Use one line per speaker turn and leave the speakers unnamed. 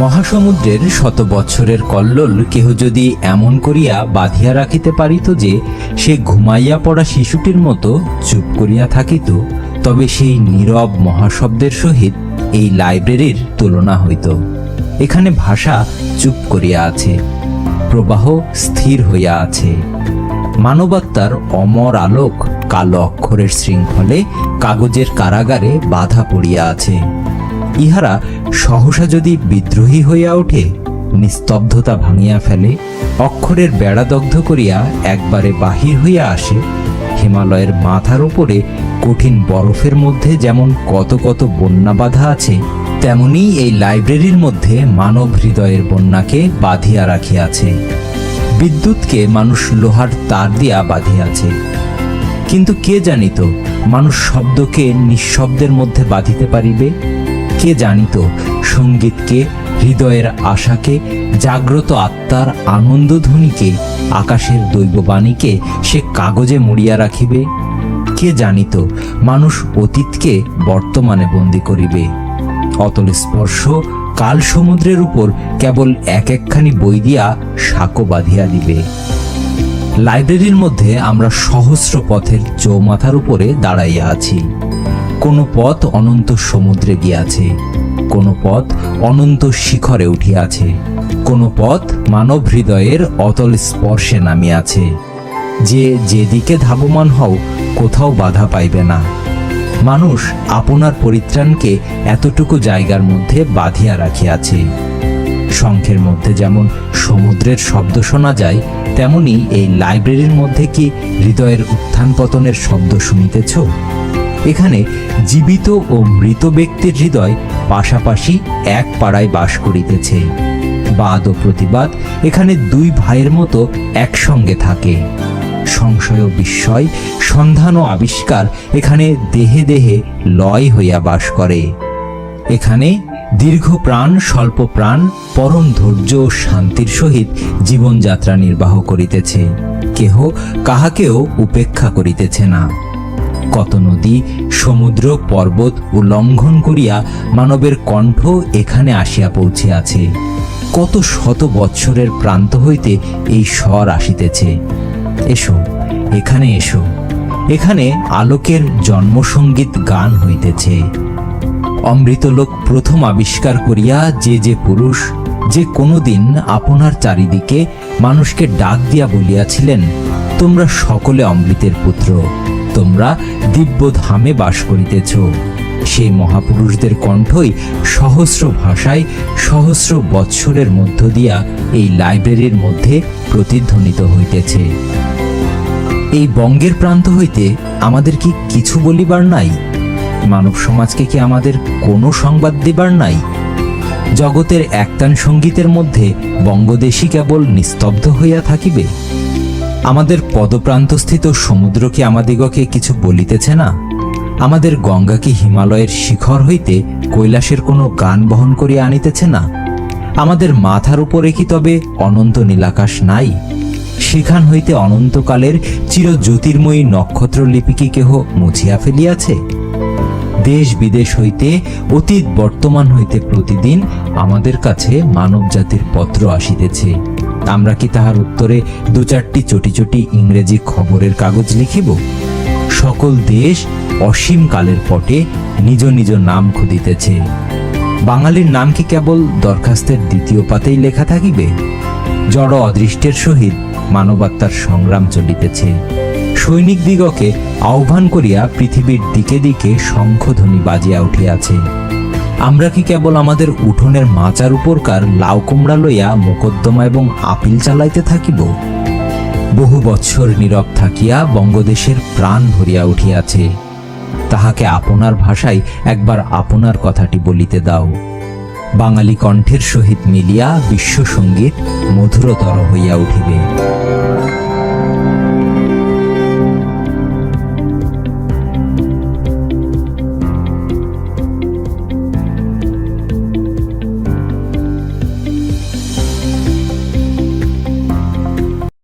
মহাসমুদ্রের শত বৎসরের কল্লোল কেহ যদি এমন করিয়া বাঁধিয়া রাখিতে পারিত যে সে ঘুমাইয়া পড়া শিশুটির মতো চুপ করিয়া থাকিত, তবে সেই নীরব মহাশব্দের সহিত এই লাইব্রেরির তুলনা হইত। এখানে ভাষা চুপ করিয়া আছে, প্রবাহ স্থির হইয়া আছে। মানবাত্মার অমর আলোক কালো অক্ষরের শৃঙ্খলে কাগজের কারাগারে বাধা পড়িয়া আছে। ইহারা সহসা যদি বিদ্রোহী হইয়া ওঠে, নিস্তব্ধতা ভাঙিয়া ফেলে, অক্ষরের বেড়াদগ্ধ করিয়া একবারে বাহির হইয়া আসে, হিমালয়ের মাথার উপরে কঠিন বরফের মধ্যে যেমন কত কত বন্যা বাধা আছে, তেমনি এই লাইব্রেরির মধ্যে মানব হৃদয়ের বন্যাকে বাঁধিয়া রাখিয়াছে। বিদ্যুৎকে মানুষ লোহার তার দিয়া বাঁধিয়াছে। কিন্তু কে জানিত, মানুষ শব্দকে নিঃশব্দের মধ্যে বাঁধিতে পারিবে? কে জানিত? সঙ্গীতকে, হৃদয়ের আশাকে, জাগ্রত আত্মার আনন্দধ্বনিকে, আকাশের দৈববাণীকে সে কাগজে মুড়িয়া রাখিবে? কে জানিত? মানুষ অতীতকে বর্তমানে বন্দী করিবে। অতল স্পর্শ কাল সমুদ্রের উপর কেবল এক একখানি বই দিয়া সাঁকো বাঁধিয়া দিবে। লাইব্রেরির মধ্যে আমরা সহস্র পথের চৌমাথার উপরে দাঁড়াইয়া আছি। কোনো পথ অনন্ত সমুদ্রে গিয়াছে, কোনো পথ অনন্ত শিখরে উঠিয়াছে, কোনো পথ মানব হৃদয়ের অতল স্পর্শে নামিয়াছে। যে যেদিকে ধাবমান হও, কোথাও বাধা পাইবে না। মানুষ আপনার পরিত্রাণকে এতটুকু জায়গার মধ্যে বাঁধিয়া রাখিয়াছে। শঙ্খের মধ্যে যেমন সমুদ্রের শব্দ শোনা যায়, তেমনি এই লাইব্রেরির মধ্যে কি হৃদয়ের উত্থান পতনের শব্দ শুনিতেছ? এখানে জীবিত ও মৃত ব্যক্তির হৃদয় পাশাপাশি এক পাড়ায় বাস করিতেছে। বাদ ও প্রতিবাদ এখানে দুই ভাইয়ের মতো একসঙ্গে থাকে। সংশয় ও বিস্ময়, সন্ধান ও আবিষ্কার এখানে দেহে দেহে লয় হইয়া বাস করে। এখানে দীর্ঘ প্রাণ, স্বল্প প্রাণ, পরম ধৈর্য ও শান্তির সহিত জীবনযাত্রা নির্বাহ করিতেছে। কেহ কাহাকেও উপেক্ষা করিতেছে না। কত নদী, সমুদ্র, পর্বত ও লঙ্ঘন করিয়া মানবের কণ্ঠ এখানে আসিয়া পৌঁছিয়াছে। কত শত বৎসরের প্রান্ত হইতে এই স্বর আসিতেছে। এসো, এখানে এসো। এখানে আলোকের জন্মসঙ্গীত গান হইতেছে। অমৃতলোক প্রথম আবিষ্কার করিয়া যে যে পুরুষ, যে কোনোদিন আপনার চারিদিকে মানুষকে ডাক দিয়া বলিয়াছিলেন, তোমরা সকলে অমৃতের পুত্র। তোমরা দিব্য ধামে বাস করিতেছ। সেই মহাপুরুষদের কণ্ঠই সহস্র ভাষায় সহস্র বৎসরের মধ্য দিয়া এই লাইব্রেরির মধ্যে প্রতিধ্বনিত হইতেছে। এই বঙ্গের প্রান্ত হইতে আমাদের কি কিছু বলিবার নাই? মানব সমাজকে কি আমাদের কোনো সংবাদ দিবার নাই? জগতের একতান সঙ্গীতের মধ্যে বঙ্গদেশী কেবল নিস্তব্ধ হইয়া থাকিবে? আমাদের পদপ্রান্তস্থিত সমুদ্র কি আমাদিগকে কিছু বলিতেছে না? আমাদের গঙ্গা কি হিমালয়ের শিখর হইতে কৈলাসের কোনো গান বহন করিয়া আনিতেছে না? আমাদের মাথার উপরে কি তবে অনন্ত নীলাকাশ নাই? সেখান হইতে অনন্তকালের চির জ্যোতির্ময়ী নক্ষত্র লিপি কি কেহ মুছিয়া ফেলিয়াছে? দেশ বিদেশ হইতে, অতীত বর্তমান হইতে প্রতিদিন আমাদের কাছে মানব জাতির পত্র আসিতেছে। আমরা কি তাহার উত্তরে দু চারটি চটি চটি ইংরেজি খবরের কাগজ লিখিব? সকল দেশ অসীম কালের পটে নিজ নিজ নাম খুঁদিতেছে। বাঙালির নাম কি কেবল দরখাস্তের দ্বিতীয় পাতেই লেখা থাকিবে? জড় অদৃষ্টের সহিত মানবাত্মার সংগ্রাম চলিতেছে। সৈনিক দিগকে আহ্বান করিয়া পৃথিবীর দিকে দিকে শঙ্খধ্বনি বাজিয়া উঠিয়াছে। আমরা কি কেবল আমাদের উঠোনের মাচার উপরকার লাউ কুমড়া লইয়া মোকদ্দমা এবং আপিল চালাইতে থাকিব? বহু বৎসর নীরব থাকিয়া বঙ্গদেশের প্রাণ ভরিয়া উঠিয়াছে। তাহাকে আপনার ভাষায় একবার আপনার কথাটি বলিতে দাও। বাঙালি কণ্ঠের সহিত মিলিয়া বিশ্বসঙ্গীত মধুরতর হইয়া উঠিবে।